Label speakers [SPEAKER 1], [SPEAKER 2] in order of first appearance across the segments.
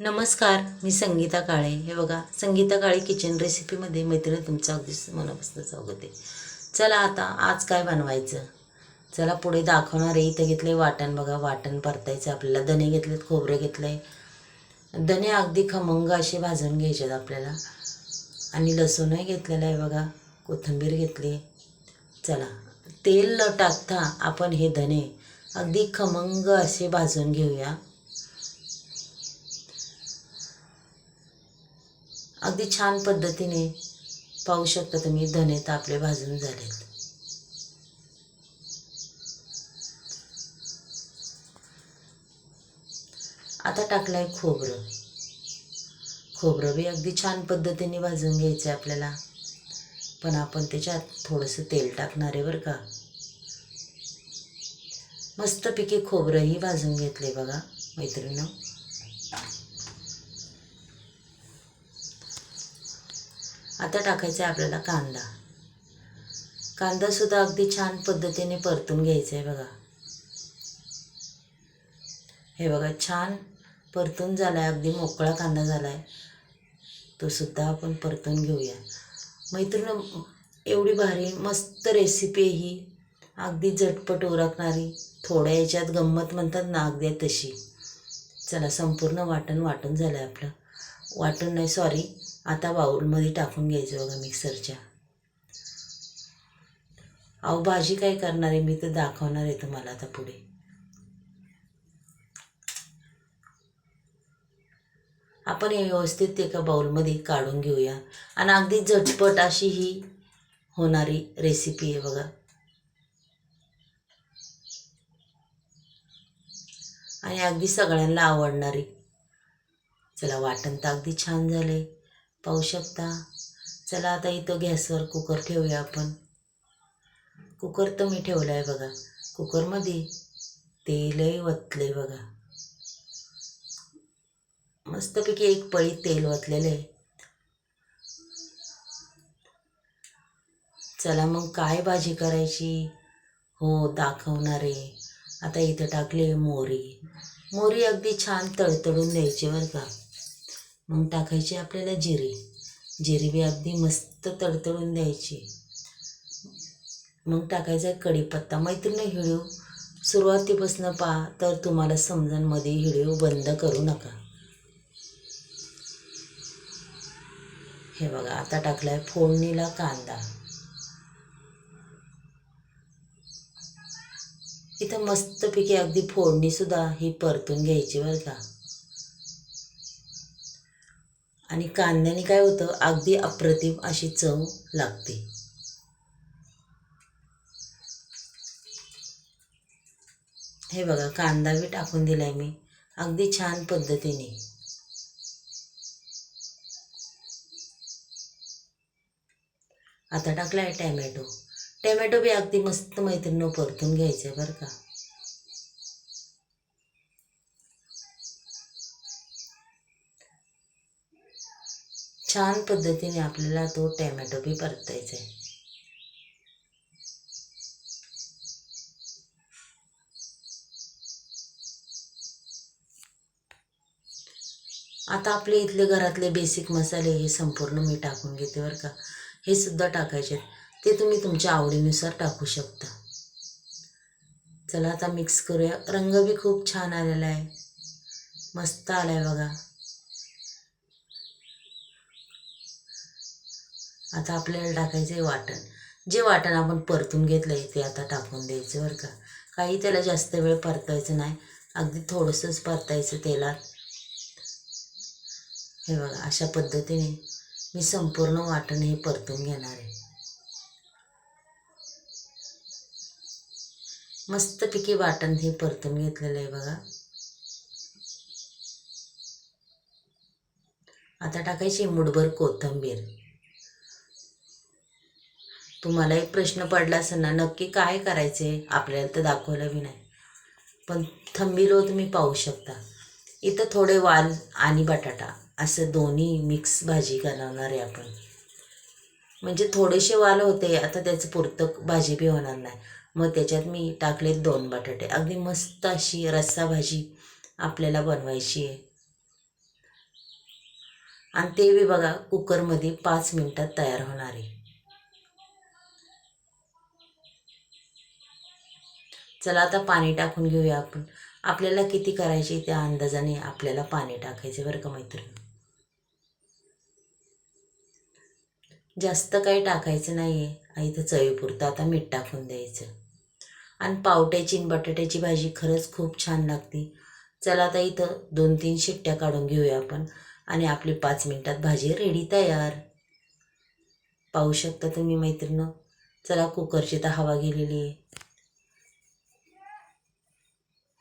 [SPEAKER 1] नमस्कार मी संगीता काळे. हे बघा संगीता काळे किचन रेसिपीमध्ये मैत्रिणी तुमचं अगदी मनापासून स्वागत आहे. चला आता आज काय बनवायचं? चला पुढे दाखवणार आहे. इथं घेतलं वाटण बघा. वाटण परतायचं आपल्याला. धने घेतलेत खोबरे आहे धने अगदी खमंग असे भाजून घ्यायचे आपल्याला. आणि लसूणही घेतलेलं आहे बघा. कोथिंबीर घेतली. चला. तेल न टाकता आपण हे धने अगदी खमंग असे भाजून घेऊया. अगदी छान पद्धतीने पाहू शकता तुम्ही धने तापले आपले भाजून झालेत. आता टाकलंय खोबरं. खोबरं बी अगदी छान पद्धतीने भाजून घ्यायचं आहे आपल्याला. पण आपण त्याच्यात थोडंसं तेल टाकणार आहे बरं का. मस्तपैकी खोबरंही भाजून घेतले बघा मैत्रिणं आता टाकायचा आहे आपल्याला कांदा. कांदासुद्धा अगदी छान पद्धतीने परतून घ्यायचा आहे बघा. हे बघा छान परतून झाला आहे अगदी मोकळा कांदा झाला आहे तो सुद्धा आपण परतून घेऊया. मैत्रीण एवढी भारी मस्त रेसिपी आहे ही. अगदी झटपट उरकणारी थोड्या याच्यात गंमत म्हणतात ना अगदी तशी. चला संपूर्ण वाटण वाटून झालं आहे आपलं. वाटून नाही सॉरी आता बाऊलमध्ये टाकून घ्यायचं बघा मिक्सरच्या. अहो भाजी काय करणार आहे? मी तर दाखवणार आहे तुम्हाला आता पुढे. आपण हे व्यवस्थित एका बाऊलमध्ये काढून घेऊया. आणि अगदी झटपट अशी ही होणारी रेसिपी आहे बघा. आणि अगदी सगळ्यांना आवडणारी. चला वाटण तर अगदी छान झाले पाहू शकता. चला आता इथं गॅसवर कुकर ठेवूया आपण. कुकर तर मी ठेवला आहे बघा. कुकरमध्ये तेलही वतले बघा. मस्तपैकी एक पळी तेल वतलेलं आहे. चला मग काय भाजी करायची? हो दाखवणार आहे. आता इथं टाकले मोरी मोरी अगदी छान तळतळून द्यायची बरं का. मग टाकायची आपल्याला जिरी. जिरी बी अगदी मस्त तडतडून द्यायची. मग टाकायचा कढीपत्ता. मैत्रिणी व्हिडिओ सुरुवातीपासून पहा तर तुम्हाला समजून मध्ये व्हिडिओ बंद करू नका. हे बघा आता टाकलाय फोडणीला कांदा. इथं मस्तपैकी अगदी फोडणीसुद्धा ही परतून घ्यायची बरं का. आणि कांद्याने काय होतं? अगदी अप्रतिम अशी चव लागते. हे बघा कांदा बी टाकून दिलाय मी. अगदी छान पद्धतीने. आता टाकलाय टॅमॅटो. टॅमॅटो बी अगदी मस्त मैत्रिणीनं परतून घ्यायचं आहे बरं का. छान पद्धतीने आपल्याला तो टॅमॅटो बी परतायचा आहे. आता आपले इथले घरातले बेसिक मसाले हे संपूर्ण मी टाकून घेते बरं का. हे सुद्धा टाकायचे आहेत. ते तुम्ही तुमच्या आवडीनुसार टाकू शकता. चला आता मिक्स करूया. रंग बी खूप छान आलेला आहे. मस्त आला आहे बघा. आता आपल्याला टाकायचं आहे वाटण. जे वाटण आपण परतून घेतलं आहे ते आता टाकून द्यायचं बरं का. काही त्याला जास्त वेळ परतायचं नाही. अगदी थोडंसंच परतायचं तेलात. हे बघा अशा पद्धतीने मी संपूर्ण वाटण हे परतून घेणार आहे. मस्तपैकी वाटण हे परतून घेतलेलं आहे बघा. आता टाकायची मुठभर कोथिंबीर. तुम्हाला एक प्रश्न पडला असेल ना नक्की काय करायचे आपल्याला तर दाखवलं बी नाही. पण थंबीलो तुम्ही पाहू शकता. इथं थोडे वाल आणि बटाटा असं दोन्ही मिक्स भाजी घालवणार आहे आपण. म्हणजे थोडेसे वाल होते आता त्याचं पुरतं भाजी बी होणार नाही. मग त्याच्यात मी टाकले दोन बटाटे. अगदी मस्त अशी रस्सा भाजी आपल्याला बनवायची आहे. आणि ते बी बघा कुकरमध्ये पाच मिनटात तयार होणार आहे. चला आता पाणी टाकून घेऊया आपण. आपल्याला किती करायचे त्या अंदाजाने आपल्याला पाणी टाकायचे बरं का मैत्रिणी? जास्त काही टाकायचं नाही आहे इथं चवीपुरतं आता मीठ टाकून द्यायचं. आणि पावट्याची आणि बटाट्याची भाजी खरंच खूप छान लागते. चला आता इथं दोन तीन शिट्ट्या काढून घेऊया आपण. आणि आपली पाच मिनटात भाजी रेडी तयार. पाहू शकता तुम्ही मैत्रिणी? चला कुकरची तर हवा गेलेली आहे.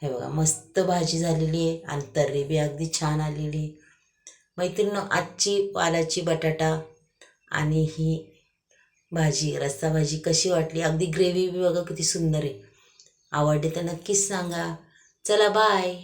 [SPEAKER 1] हे बघा मस्त भाजी झालेली आहे आणि तर्री बी अगदी छान आलेली आहे. मैत्रिणी आजची पालाची बटाटा आणि ही भाजी रस्सा भाजी कशी वाटली? अगदी ग्रेव्ही बी बघा किती सुंदर आहे. आवडली तर नक्कीच सांगा. चला बाय